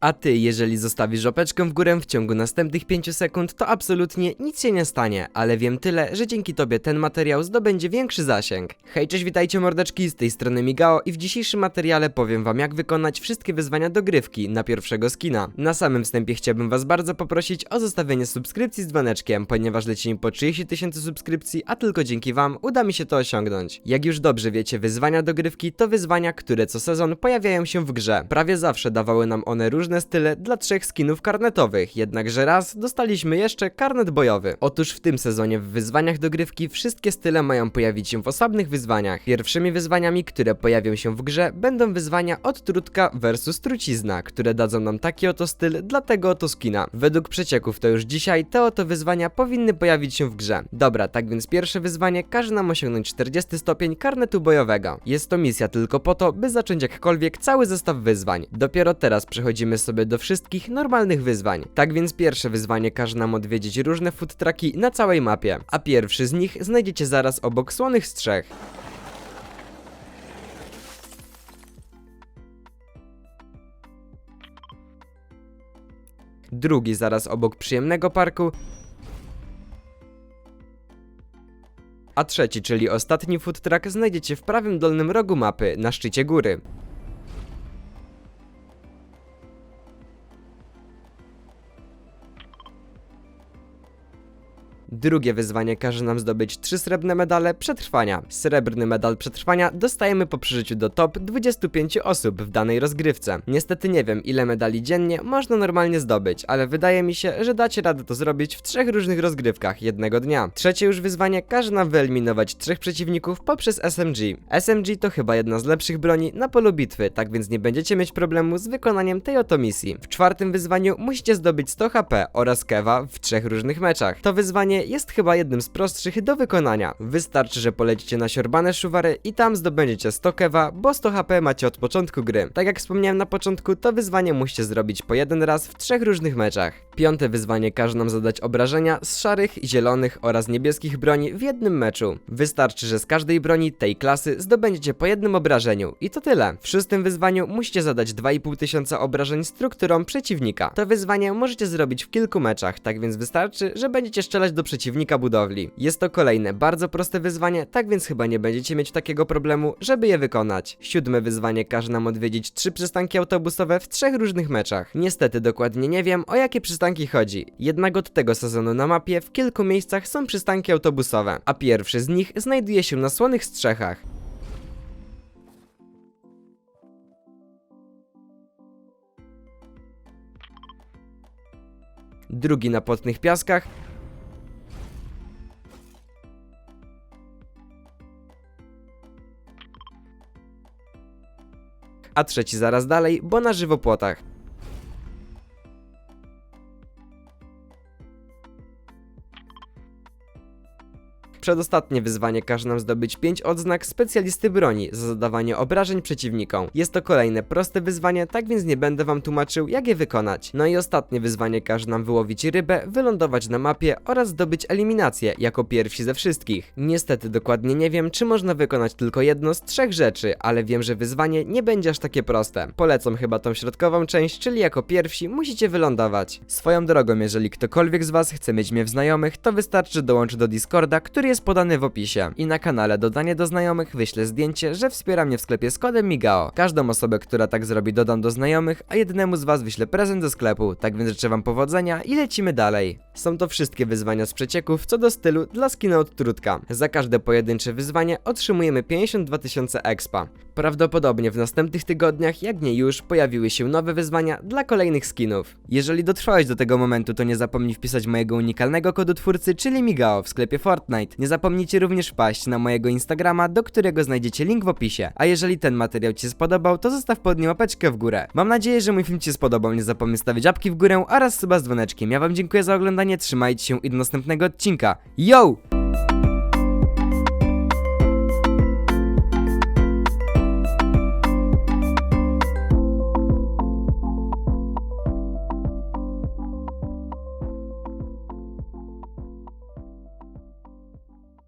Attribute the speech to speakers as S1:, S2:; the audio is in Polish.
S1: A ty, jeżeli zostawisz łapeczkę w górę w ciągu następnych 5 sekund, to absolutnie nic się nie stanie, ale wiem tyle, że dzięki tobie ten materiał zdobędzie większy zasięg. Hej, cześć, witajcie mordeczki, z tej strony Migao i w dzisiejszym materiale powiem wam jak wykonać wszystkie wyzwania dogrywki na pierwszego skina. Na samym wstępie chciałbym was bardzo poprosić o zostawienie subskrypcji z dzwoneczkiem, ponieważ lecimy po 30 tysięcy subskrypcji, a tylko dzięki wam uda mi się to osiągnąć. Jak już dobrze wiecie, wyzwania dogrywki to wyzwania, które co sezon pojawiają się w grze. Prawie zawsze dawały nam one różne style dla trzech skinów karnetowych, jednakże raz dostaliśmy jeszcze karnet bojowy. Otóż w tym sezonie w wyzwaniach dogrywki wszystkie style mają pojawić się w osobnych wyzwaniach. Pierwszymi wyzwaniami, które pojawią się w grze, będą wyzwania od trutka versus trucizna, które dadzą nam taki oto styl dla tego oto skina. Według przecieków to już dzisiaj te oto wyzwania powinny pojawić się w grze. Dobra, tak więc pierwsze wyzwanie każe nam osiągnąć 40 stopień karnetu bojowego. Jest to misja tylko po to, by zacząć jakkolwiek cały zestaw wyzwań. Dopiero teraz przechodzimy sobie do wszystkich normalnych wyzwań. Tak więc pierwsze wyzwanie każe nam odwiedzić różne food trucki na całej mapie, a pierwszy z nich znajdziecie zaraz obok słonych strzech. Drugi zaraz obok przyjemnego parku, a trzeci, czyli ostatni food truck znajdziecie w prawym dolnym rogu mapy, na szczycie góry. Drugie wyzwanie każe nam zdobyć trzy srebrne medale przetrwania. Srebrny medal przetrwania dostajemy po przeżyciu do top 25 osób w danej rozgrywce. Niestety nie wiem ile medali dziennie można normalnie zdobyć, ale wydaje mi się, że dacie radę to zrobić w trzech różnych rozgrywkach jednego dnia. Trzecie już wyzwanie każe nam wyeliminować trzech przeciwników poprzez SMG. SMG to chyba jedna z lepszych broni na polu bitwy, tak więc nie będziecie mieć problemu z wykonaniem tej oto misji. W czwartym wyzwaniu musicie zdobyć 100 HP oraz kewa w trzech różnych meczach. To wyzwanie jest chyba jednym z prostszych do wykonania. Wystarczy, że polecicie na siorbane szuwary i tam zdobędziecie 100 kewa, bo 100 HP macie od początku gry. Tak jak wspomniałem na początku, to wyzwanie musicie zrobić po jeden raz w trzech różnych meczach. Piąte wyzwanie każe nam zadać obrażenia z szarych, zielonych oraz niebieskich broni w jednym meczu. Wystarczy, że z każdej broni tej klasy zdobędziecie po jednym obrażeniu i to tyle. W szóstym wyzwaniu musicie zadać 2,5 tysiąca obrażeń strukturą przeciwnika. To wyzwanie możecie zrobić w kilku meczach, tak więc wystarczy, że będziecie strzelać do przeciwnika budowli. Jest to kolejne bardzo proste wyzwanie, tak więc chyba nie będziecie mieć takiego problemu, żeby je wykonać. Siódme wyzwanie każe nam odwiedzić trzy przystanki autobusowe w trzech różnych meczach. Niestety dokładnie nie wiem, o jakie przystanki chodzi. Jednak od tego sezonu na mapie w kilku miejscach są przystanki autobusowe, a pierwszy z nich znajduje się na Słonych Strzechach. Drugi na Potnych Piaskach, a trzeci zaraz dalej, bo na żywopłotach. Przedostatnie wyzwanie każe nam zdobyć 5 odznak specjalisty broni za zadawanie obrażeń przeciwnikom. Jest to kolejne proste wyzwanie, tak więc nie będę wam tłumaczył jak je wykonać. No i ostatnie wyzwanie każe nam wyłowić rybę, wylądować na mapie oraz zdobyć eliminację jako pierwsi ze wszystkich. Niestety dokładnie nie wiem, czy można wykonać tylko jedno z trzech rzeczy, ale wiem, że wyzwanie nie będzie aż takie proste. Polecam chyba tą środkową część, czyli jako pierwsi musicie wylądować. Swoją drogą, jeżeli ktokolwiek z was chce mieć mnie w znajomych, to wystarczy dołączyć do Discorda, który jest podany w opisie. I na kanale dodanie do znajomych wyślę zdjęcie, że wspiera mnie w sklepie z kodem Migao. Każdą osobę, która tak zrobi dodam do znajomych, a jednemu z was wyślę prezent ze sklepu. Tak więc życzę wam powodzenia i lecimy dalej. Są to wszystkie wyzwania z przecieków co do stylu dla skina od Trutka. Za każde pojedyncze wyzwanie otrzymujemy 52 tysiące expa. Prawdopodobnie w następnych tygodniach, jak nie już, pojawiły się nowe wyzwania dla kolejnych skinów. Jeżeli dotrwałeś do tego momentu, to nie zapomnij wpisać mojego unikalnego kodu twórcy, czyli Migao w sklepie Fortnite. Nie zapomnijcie również wpaść na mojego Instagrama, do którego znajdziecie link w opisie. A jeżeli ten materiał Ci się spodobał, to zostaw pod nim łapeczkę w górę. Mam nadzieję, że mój film Ci się spodobał. Nie zapomnij stawić łapki w górę oraz suba z dzwoneczkiem. Ja Wam dziękuję za oglądanie, trzymajcie się i do następnego odcinka. Yo!